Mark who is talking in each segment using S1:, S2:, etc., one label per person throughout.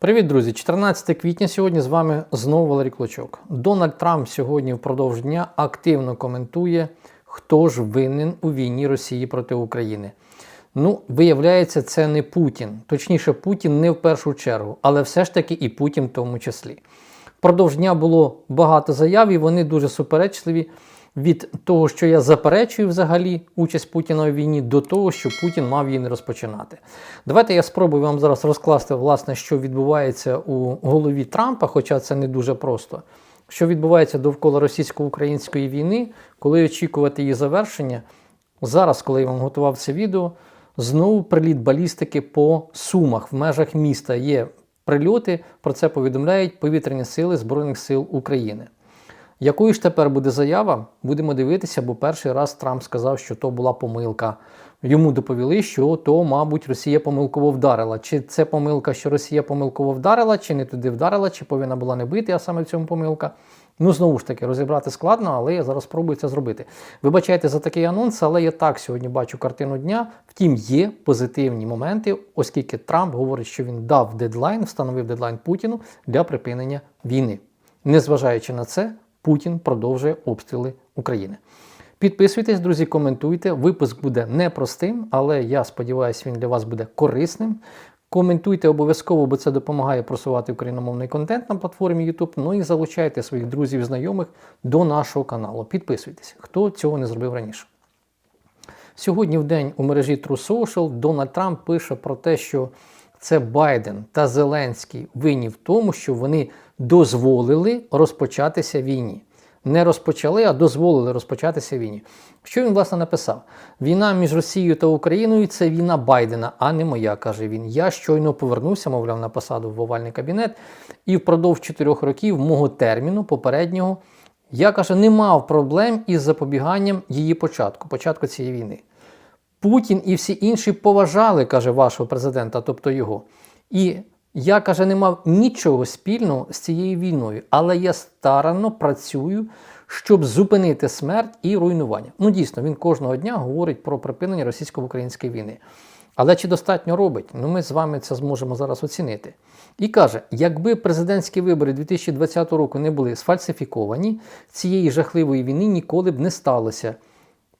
S1: Привіт, друзі! 14 квітня сьогодні з вами знову Валерій Клочок. Дональд Трамп сьогодні впродовж дня активно коментує, хто ж винен у війні Росії проти України. Ну, виявляється, це не Путін. Точніше, Путін не в першу чергу, але все ж таки і Путін в тому числі. Впродовж дня було багато заяв, і вони дуже суперечливі від того, що я заперечую взагалі участь Путіна у війні, до того, що Путін мав її не розпочинати. Давайте я спробую вам зараз розкласти, власне, що відбувається у голові Трампа, хоча це не дуже просто. Що відбувається довкола російсько-української війни, коли очікувати її завершення. Зараз, коли я вам готував це відео, знову приліт балістики по сумах в межах міста є прильоти. Про це повідомляють повітряні сили Збройних сил України. Якою ж тепер буде заява? Будемо дивитися, бо перший раз Трамп сказав, що то була помилка. Йому доповіли, що то, мабуть, Росія помилково вдарила. Чи це помилка, що Росія помилково вдарила, чи не туди вдарила, чи повинна була не бити, а саме в цьому помилка. Ну, знову ж таки, розібрати складно, але я зараз спробую це зробити. Вибачайте за такий анонс, але я так сьогодні бачу картину дня. Втім, є позитивні моменти, оскільки Трамп говорить, що він дав дедлайн, встановив дедлайн Путіну для припинення війни. Незважаючи на це, Путін продовжує обстріли України. Підписуйтесь, друзі, коментуйте. Випуск буде непростим, але я сподіваюся, він для вас буде корисним. Коментуйте обов'язково, бо це допомагає просувати україномовний контент на платформі YouTube. Ну і залучайте своїх друзів, знайомих до нашого каналу. Підписуйтесь, хто цього не зробив раніше. Сьогодні в день у мережі True Social Дональд Трамп пише про те, що це Байден та Зеленський винні в тому, що вони дозволили розпочатися війні. Не розпочали, а дозволили розпочатися війні. Що він, власне, написав? Війна між Росією та Україною це війна Байдена, а не моя, каже він. Я щойно повернувся, мовляв, на посаду в овальний кабінет, і впродовж чотирьох років мого терміну попереднього я каже, не мав проблем із запобіганням її початку, початку цієї війни. Путін і всі інші поважали, каже, вашого президента, тобто його. І я каже, не мав нічого спільного з цією війною, але я старанно працюю, щоб зупинити смерть і руйнування. Ну, дійсно, він кожного дня говорить про припинення російсько-української війни. Але чи достатньо робить? Ну, ми з вами це зможемо зараз оцінити. І каже: якби президентські вибори 2020 року не були сфальсифіковані, цієї жахливої війни ніколи б не сталося.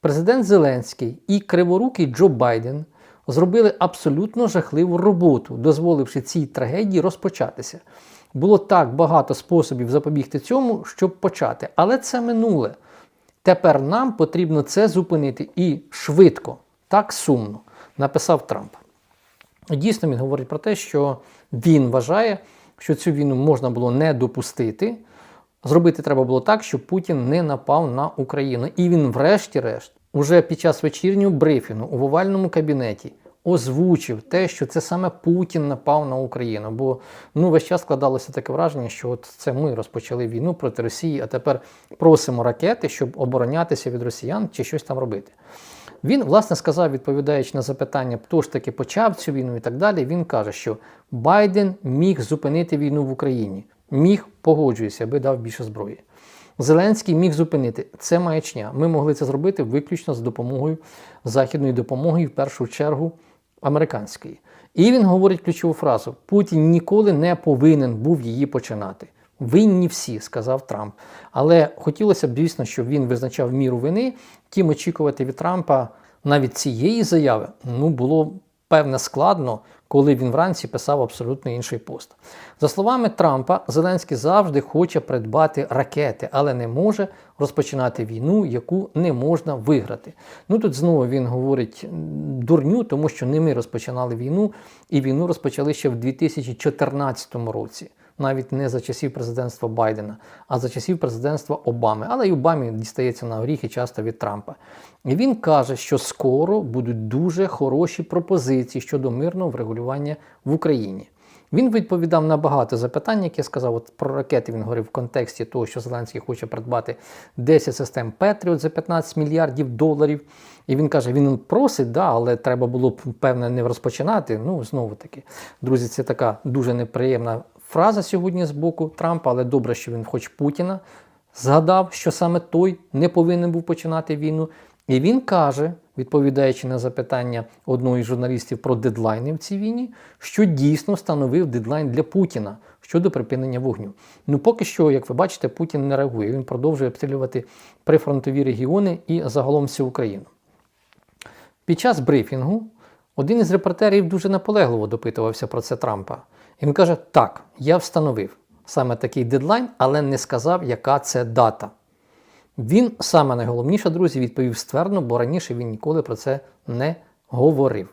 S1: Президент Зеленський і криворукий Джо Байден зробили абсолютно жахливу роботу, дозволивши цій трагедії розпочатися. Було так багато способів запобігти цьому, щоб почати. Але це минуле. Тепер нам потрібно це зупинити і швидко, так сумно, написав Трамп. Дійсно, він говорить про те, що він вважає, що цю війну можна було не допустити. Зробити треба було так, щоб Путін не напав на Україну. І він, врешті-решт, уже під час вечірнього брифінгу у овальному кабінеті озвучив те, що це саме Путін напав на Україну. Бо ну весь час складалося таке враження, що от це ми розпочали війну проти Росії, а тепер просимо ракети, щоб оборонятися від росіян чи щось там робити. Він, власне, сказав, відповідаючи на запитання, хто ж таки почав цю війну і так далі. Він каже, що Байден міг зупинити війну в Україні. Міг погоджуюся, аби дав більше зброї. Зеленський міг зупинити це маячня. Ми могли це зробити виключно з допомогою західної допомоги, в першу чергу американської. І він говорить ключову фразу: Путін ніколи не повинен був її починати. Винні всі, сказав Трамп. Але хотілося б, звісно, щоб він визначав міру вини. Тім очікувати від Трампа навіть цієї заяви ну, було певне складно, коли він вранці писав абсолютно інший пост. За словами Трампа, Зеленський завжди хоче придбати ракети, але не може розпочинати війну, яку не можна виграти. Ну тут знову він говорить дурню, тому що не ми розпочинали війну, і війну розпочали ще в 2014 році. Навіть не за часів президентства Байдена, а за часів президентства Обами. Але й Обамі дістається на горіхи часто від Трампа. І він каже, що скоро будуть дуже хороші пропозиції щодо мирного врегулювання в Україні. Він відповідав на багато запитань, як я сказав, от про ракети він говорив в контексті того, що Зеленський хоче придбати 10 систем Петріот за 15 мільярдів доларів. І він каже, він просить, да, але треба було б, певне, не розпочинати. Ну, знову таки, друзі, це така дуже неприємна фраза сьогодні з боку Трампа, але добре, що він, хоч Путіна, згадав, що саме той не повинен був починати війну. І він каже, відповідаючи на запитання одного із журналістів про дедлайни в цій війні, що дійсно встановив дедлайн для Путіна щодо припинення вогню. Ну поки що, як ви бачите, Путін не реагує. Він продовжує обстрілювати прифронтові регіони і загалом всю Україну. Під час брифінгу один із репортерів дуже наполегливо допитувався про це Трампа. І він каже: Так, я встановив саме такий дедлайн, але не сказав, яка це дата. Він саме найголовніше, друзі, відповів ствердно, бо раніше він ніколи про це не говорив.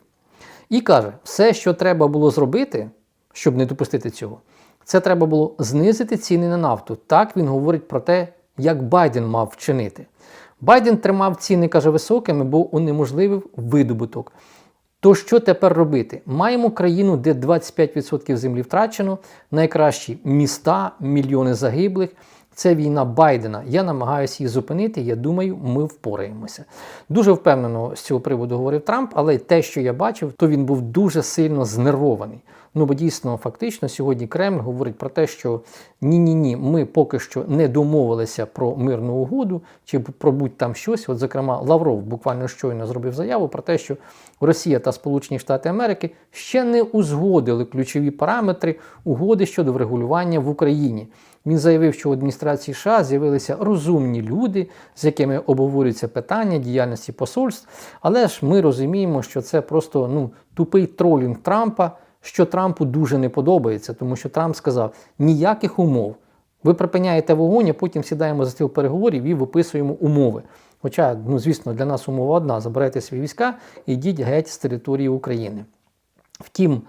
S1: І каже, все, що треба було зробити, щоб не допустити цього, це треба було знизити ціни на нафту. Так він говорить про те, як Байден мав вчинити. Байден тримав ціни, каже, високими, бо унеможливив видобуток. То що тепер робити? Маємо країну, де 25% землі втрачено, найкращі міста, мільйони загиблих. Це війна Байдена. Я намагаюся її зупинити. Я думаю, ми впораємося. Дуже впевнено з цього приводу говорив Трамп, але те, що я бачив, то він був дуже сильно знервований. Ну бо дійсно, фактично, сьогодні Кремль говорить про те, що ні-ні ні, ми поки що не домовилися про мирну угоду чи про будь-там щось. От, зокрема, Лавров буквально щойно зробив заяву про те, що Росія та Сполучені Штати Америки ще не узгодили ключові параметри угоди щодо врегулювання в Україні. Він заявив, що в адміністрації США з'явилися розумні люди, з якими обговорюються питання діяльності посольств. Але ж ми розуміємо, що це просто ну, тупий тролінг Трампа, що Трампу дуже не подобається, тому що Трамп сказав ніяких умов. Ви припиняєте вогонь, а потім сідаємо за стіл переговорів і виписуємо умови. Хоча, ну звісно, для нас умова одна: забирайте свої війська і йдіть геть з території України. Втім,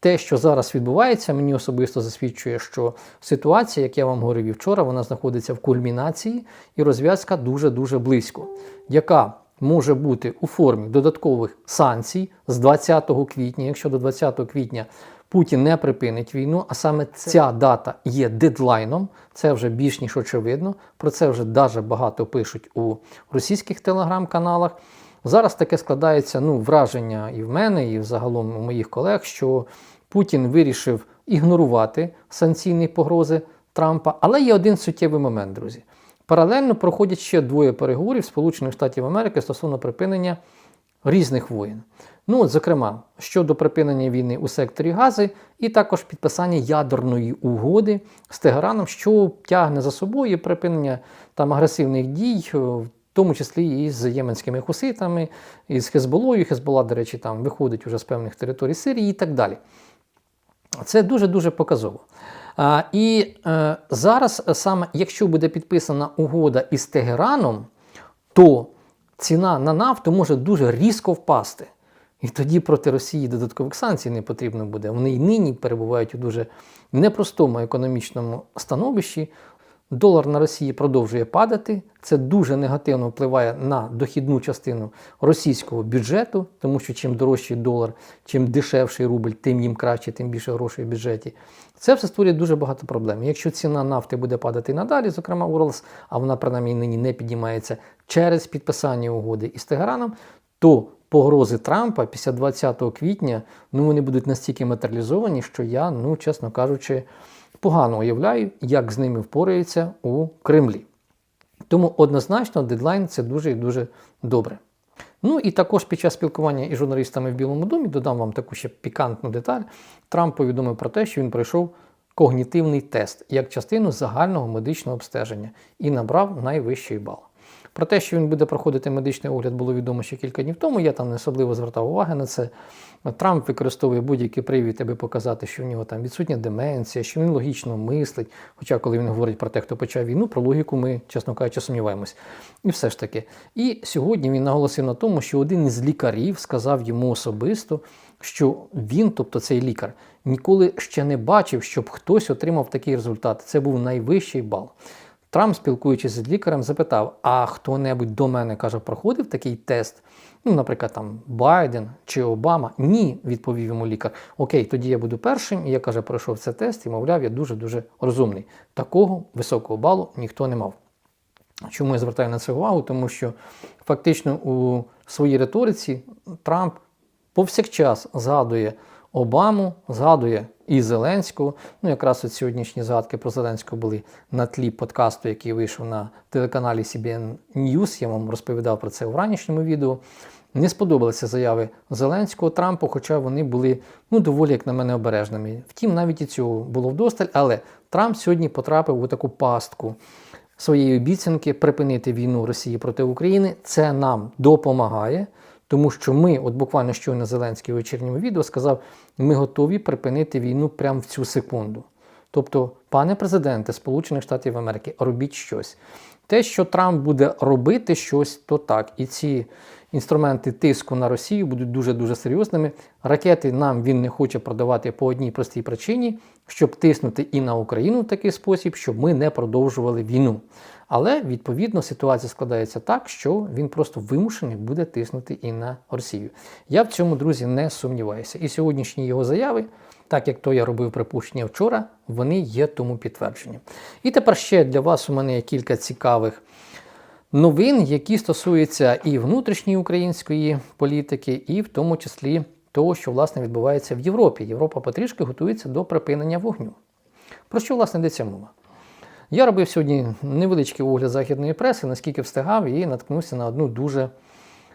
S1: те, що зараз відбувається, мені особисто засвідчує, що ситуація, як я вам говорив і вчора, вона знаходиться в кульмінації і розв'язка дуже-дуже близько, яка може бути у формі додаткових санкцій з 20 квітня, якщо до 20 квітня Путін не припинить війну, а саме ця дата є дедлайном, це вже більш ніж очевидно. Про це вже дуже багато пишуть у російських телеграм-каналах. Зараз таке складається ну, враження і в мене, і взагалом у моїх колег, що Путін вирішив ігнорувати санкційні погрози Трампа. Але є один суттєвий момент, друзі. Паралельно проходять ще двоє переговорів Сполучених Штатів Америки стосовно припинення різних воєн. Ну, от, зокрема, щодо припинення війни у секторі Гази, і також підписання ядерної угоди з Тегераном, що тягне за собою припинення там агресивних дій. В тому числі і з єменськими хуситами, і з Хезболою. Хезбола, до речі, там виходить уже з певних територій Сирії і так далі. Це дуже-дуже показово. І е, зараз саме, якщо буде підписана угода із Тегераном, то ціна на нафту може дуже різко впасти. І тоді проти Росії додаткових санкцій не потрібно буде. Вони й нині перебувають у дуже непростому економічному становищі. Долар на Росії продовжує падати. Це дуже негативно впливає на дохідну частину російського бюджету, тому що чим дорожчий долар, чим дешевший рубль, тим їм краще, тим більше грошей в бюджеті. Це все створює дуже багато проблем. Якщо ціна нафти буде падати надалі, зокрема Уралс, а вона принаймні нині не піднімається через підписання угоди із Тегераном, то погрози Трампа після 20 квітня ну вони будуть настільки матеріалізовані, що я, ну чесно кажучи, погано уявляю, як з ними впораються у Кремлі. Тому однозначно дедлайн це дуже і дуже добре. Ну і також під час спілкування із журналістами в Білому домі додам вам таку ще пікантну деталь. Трамп повідомив про те, що він пройшов когнітивний тест як частину загального медичного обстеження і набрав найвищий бал. Про те, що він буде проходити медичний огляд, було відомо ще кілька днів тому. Я там не особливо звертав уваги на це. Трамп використовує будь-який привід, аби показати, що в нього там відсутня деменція, що він логічно мислить. Хоча, коли він говорить про те, хто почав війну, про логіку ми, чесно кажучи, сумніваємось. І все ж таки. І сьогодні він наголосив на тому, що один із лікарів сказав йому особисто, що він, тобто цей лікар, ніколи ще не бачив, щоб хтось отримав такий результат. Це був найвищий бал. Трамп, спілкуючись з лікарем, запитав: а хто-небудь до мене каже, проходив такий тест? Ну, наприклад, там Байден чи Обама. Ні, відповів йому лікар. Окей, тоді я буду першим. І я каже, пройшов цей тест і, мовляв, я дуже-дуже розумний. Такого високого балу ніхто не мав. Чому я звертаю на це увагу? Тому що фактично у своїй риториці Трамп повсякчас згадує Обаму, згадує і Зеленського. Ну, якраз от сьогоднішні згадки про Зеленського були на тлі подкасту, який вийшов на телеканалі CBN News. Я вам розповідав про це у ранішньому відео. не сподобалися заяви Зеленського Трампу, хоча вони були ну доволі, як на мене, обережними. Втім, навіть і цього було вдосталь, але Трамп сьогодні потрапив у таку пастку своєї обіцянки припинити війну Росії проти України. Це нам допомагає. Тому що ми, от буквально щойно Зеленський у вечірньому відео сказав, ми готові припинити війну прямо в цю секунду. Тобто, пане президенте Сполучених Штатів Америки, робіть щось. Те, що Трамп буде робити щось, то так. І ці інструменти тиску на Росію будуть дуже-дуже серйозними. Ракети нам він не хоче продавати по одній простій причині, щоб тиснути і на Україну в такий спосіб, щоб ми не продовжували війну. Але відповідно ситуація складається так, що він просто вимушений буде тиснути і на Росію. Я в цьому, друзі, не сумніваюся. І сьогоднішні його заяви, так як то я робив припущення вчора, вони є тому підтвердженням. І тепер ще для вас у мене є кілька цікавих новин, які стосуються і внутрішньої української політики, і в тому числі того, що власне відбувається в Європі. Європа потрішки готується до припинення вогню. Про що власне йдеться мова? Я робив сьогодні невеличкий огляд західної преси, наскільки встигав, і наткнувся на одну дуже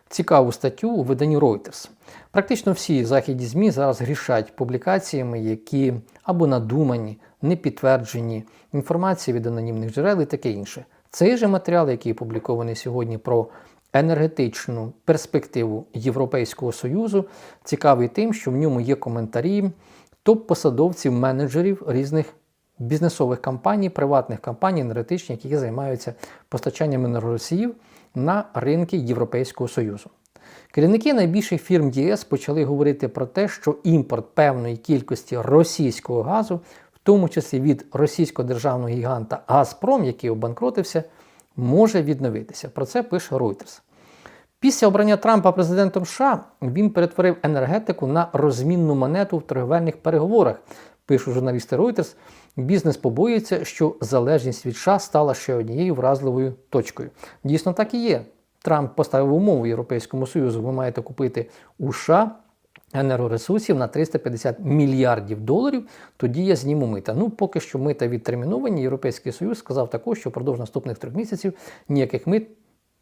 S1: цікаву статтю у виданні Reuters. Практично всі західні ЗМІ зараз грішать публікаціями, які або надумані, не підтверджені інформації від анонімних джерел і таке інше. Цей же матеріал, який опублікований сьогодні про енергетичну перспективу Європейського Союзу, цікавий тим, що в ньому є коментарі топ-посадовців, менеджерів різних бізнесових компаній, приватних компаній, енергетичних, які займаються постачанням енергоросіїв на ринки Європейського Союзу. Керівники найбільших фірм ЄС почали говорити про те, що імпорт певної кількості російського газу, тому числі від російського державного гіганта Газпром, який обанкротився, може відновитися. Про це пише Reuters. Після обрання Трампа президентом США він перетворив енергетику на розмінну монету в торговельних переговорах, пишуть журналісти Reuters. Бізнес побоюється, що залежність від США стала ще однією вразливою точкою. Дійсно, так і є. Трамп поставив умову Європейському Союзу. Ви маєте купити у США енергоресурсів на 350 мільярдів доларів. Тоді я зніму мита. Ну, поки що мита відтерміновані. Європейський Союз сказав також, що впродовж наступних трьох місяців ніяких мит,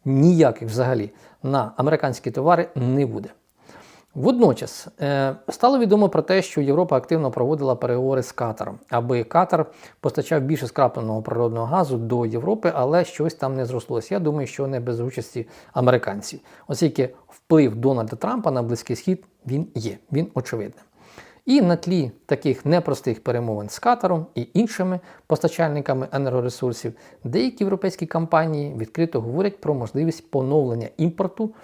S1: ніяких взагалі на американські товари не буде. Водночас е, стало відомо про те, що Європа активно проводила переговори з Катаром, аби Катар постачав більше скрапленого природного газу до Європи, але щось там не зрослося. Я думаю, що не без участі американців, оскільки вплив Дональда Трампа на Близький Схід він є, він очевидний. І на тлі таких непростих перемовин з Катаром і іншими постачальниками енергоресурсів, деякі європейські компанії відкрито говорять про можливість поновлення імпорту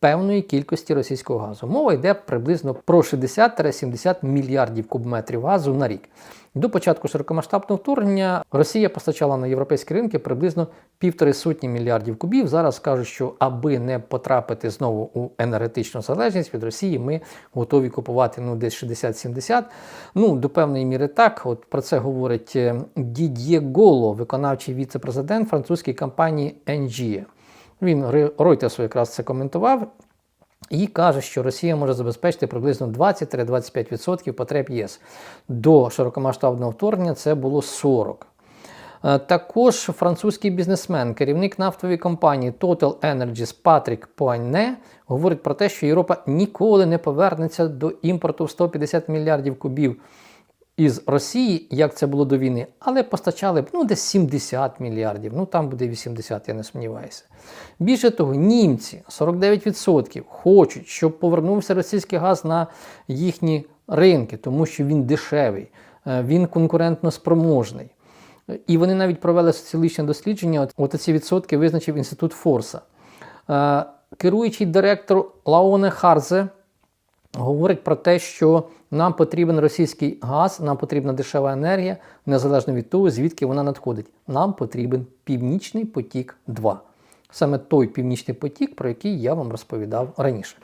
S1: певної кількості російського газу. Мова йде приблизно про 60-70 мільярдів кубметрів газу на рік. До початку широкомасштабного вторгнення Росія постачала на європейські ринки приблизно півтори сотні мільярдів кубів. Зараз кажуть, що аби не потрапити знову у енергетичну залежність від Росії, ми готові купувати ну десь 60-70. Ну до певної міри так. От про це говорить е, Дід'є Голо, виконавчий віце-президент французької компанії NGE. Він Reuters якраз це коментував і каже, що Росія може забезпечити приблизно 20-25% потреб ЄС. До широкомасштабного вторгнення це було 40%. Е, також французький бізнесмен, керівник нафтової компанії Total Energies Патрік Пуанне говорить про те, що Європа ніколи не повернеться до імпорту в 150 мільярдів кубів із Росії, як це було до війни, але постачали б ну, десь 70 мільярдів, ну там буде 80, я не сумніваюся. Більше того, німці 49% хочуть, щоб повернувся російський газ на їхні ринки, тому що він дешевий, е, він конкурентно спроможний. І вони навіть провели соціологічне дослідження. От ці відсотки визначив інститут Форса. Е, керуючий директор Лаоне Харзе говорить про те, що нам потрібен російський газ, нам потрібна дешева енергія, незалежно від того, звідки вона надходить. Нам потрібен Північний потік 2. Саме той північний потік, про який я вам розповідав раніше.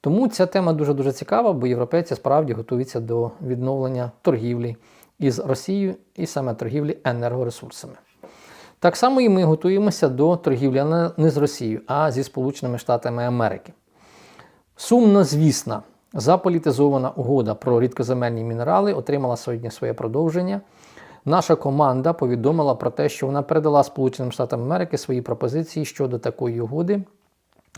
S1: Тому ця тема дуже-дуже цікава, бо європейці справді готуються до відновлення торгівлі із Росією і саме торгівлі енергоресурсами. Так само і ми готуємося до торгівлі не з Росією, а зі Сполученими Штатами Америки. Сумно, звісно, Заполітизована угода про рідкоземельні мінерали отримала сьогодні своє продовження. Наша команда повідомила про те, що вона передала Сполученим Штатам Америки свої пропозиції щодо такої угоди.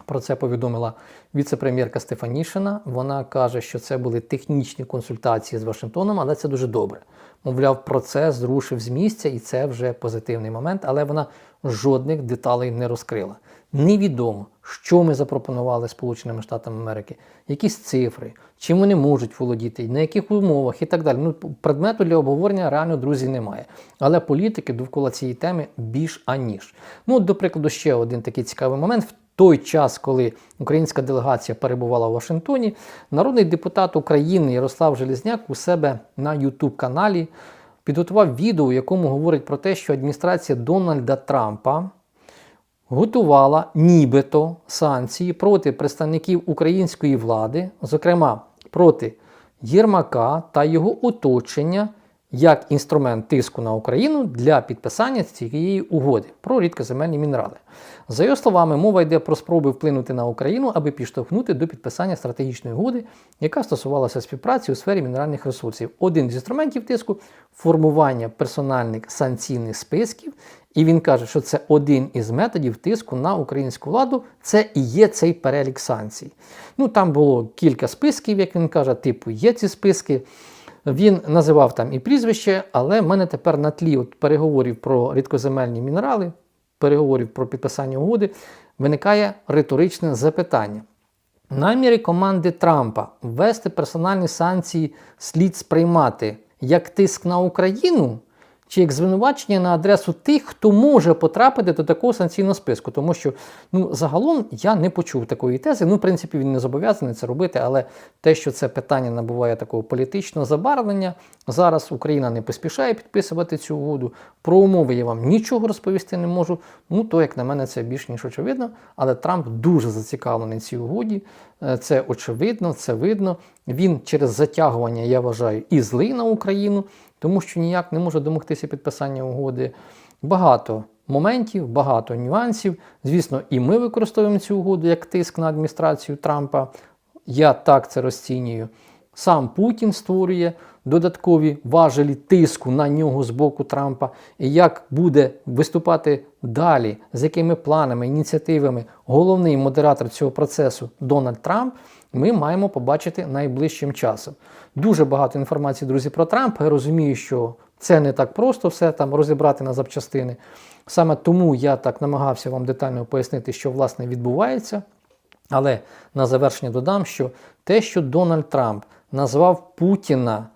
S1: Про це повідомила віце-прем'єрка Стефанішина. Вона каже, що це були технічні консультації з Вашингтоном, але це дуже добре. Мовляв, процес зрушив з місця, і це вже позитивний момент, але вона жодних деталей не розкрила. Невідомо, що ми запропонували Сполученими Штатами Америки, якісь цифри, чим вони можуть володіти, на яких умовах і так далі. Ну, предмету для обговорення реально, друзі, немає. Але політики довкола цієї теми більш аніж. Ну, от, до прикладу, ще один такий цікавий момент. В той час, коли українська делегація перебувала в Вашингтоні, народний депутат України Ярослав Железняк у себе на YouTube-каналі підготував відео, у якому говорить про те, що адміністрація Дональда Трампа готувала нібито санкції проти представників української влади, зокрема проти Єрмака та його оточення як інструмент тиску на Україну для підписання цієї угоди про рідкоземельні мінерали. За його словами, мова йде про спроби вплинути на Україну, аби підштовхнути до підписання стратегічної угоди, яка стосувалася співпраці у сфері мінеральних ресурсів. Один з інструментів тиску формування персональних санкційних списків. І він каже, що це один із методів тиску на українську владу. Це і є цей перелік санкцій. Ну там було кілька списків, як він каже, типу є ці списки. Він називав там і прізвище, але в мене тепер на тлі от переговорів про рідкоземельні мінерали, переговорів про підписання угоди, виникає риторичне запитання. Наміри команди Трампа ввести персональні санкції слід сприймати як тиск на Україну чи як звинувачення на адресу тих, хто може потрапити до такого санкційного списку. Тому що ну, загалом я не почув такої тези. Ну, в принципі, він не зобов'язаний це робити, але те, що це питання набуває такого політичного забарвлення, зараз Україна не поспішає підписувати цю угоду. Про умови я вам нічого розповісти не можу. Ну, то, як на мене, це більш ніж очевидно. Але Трамп дуже зацікавлений цій угоді. Е, Це очевидно, це видно. Він через затягування, я вважаю, і злий на Україну, тому що ніяк не може домогтися підписання угоди. Багато моментів, багато нюансів. Звісно, і ми використовуємо цю угоду як тиск на адміністрацію Трампа. Я так це розцінюю. Сам Путін створює додаткові важелі тиску на нього з боку Трампа. І як буде виступати далі, з якими планами, ініціативами головний модератор цього процесу Дональд Трамп, ми маємо побачити найближчим часом. Дуже багато інформації, друзі, про Трампа. Я розумію, що це не так просто все там розібрати на запчастини. Саме тому я так намагався вам детально пояснити, що власне відбувається. Але на завершення додам, що те, що Дональд Трамп назвав Путіна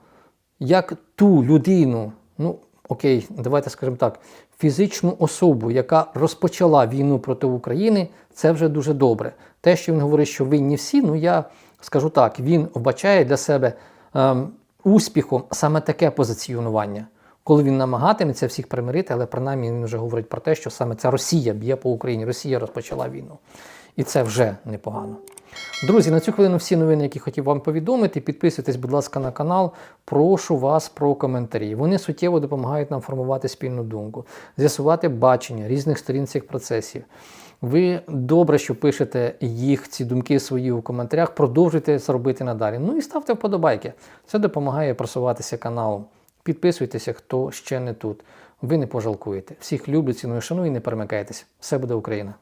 S1: як ту людину, ну окей, давайте скажемо так, фізичну особу, яка розпочала війну проти України, це вже дуже добре. Те, що він говорить, що винні всі, ну я скажу так, він вбачає для себе ем, успіхом саме таке позиціонування. Коли він намагатиметься всіх примирити, але принаймні він вже говорить про те, що саме ця Росія б'є по Україні, Росія розпочала війну. І це вже непогано. Друзі, на цю хвилину всі новини, які хотів вам повідомити. Підписуйтесь, будь ласка, на канал. Прошу вас про коментарі. Вони суттєво допомагають нам формувати спільну думку, з'ясувати бачення різних сторін цих процесів. Ви добре, що пишете їх, ці думки свої у коментарях. Продовжуйте це робити надалі. Ну і ставте вподобайки. Це допомагає просуватися каналом. Підписуйтеся, хто ще не тут. Ви не пожалкуєте. Всіх люблю, ціную, шаную і не перемикайтеся. Все буде Україна!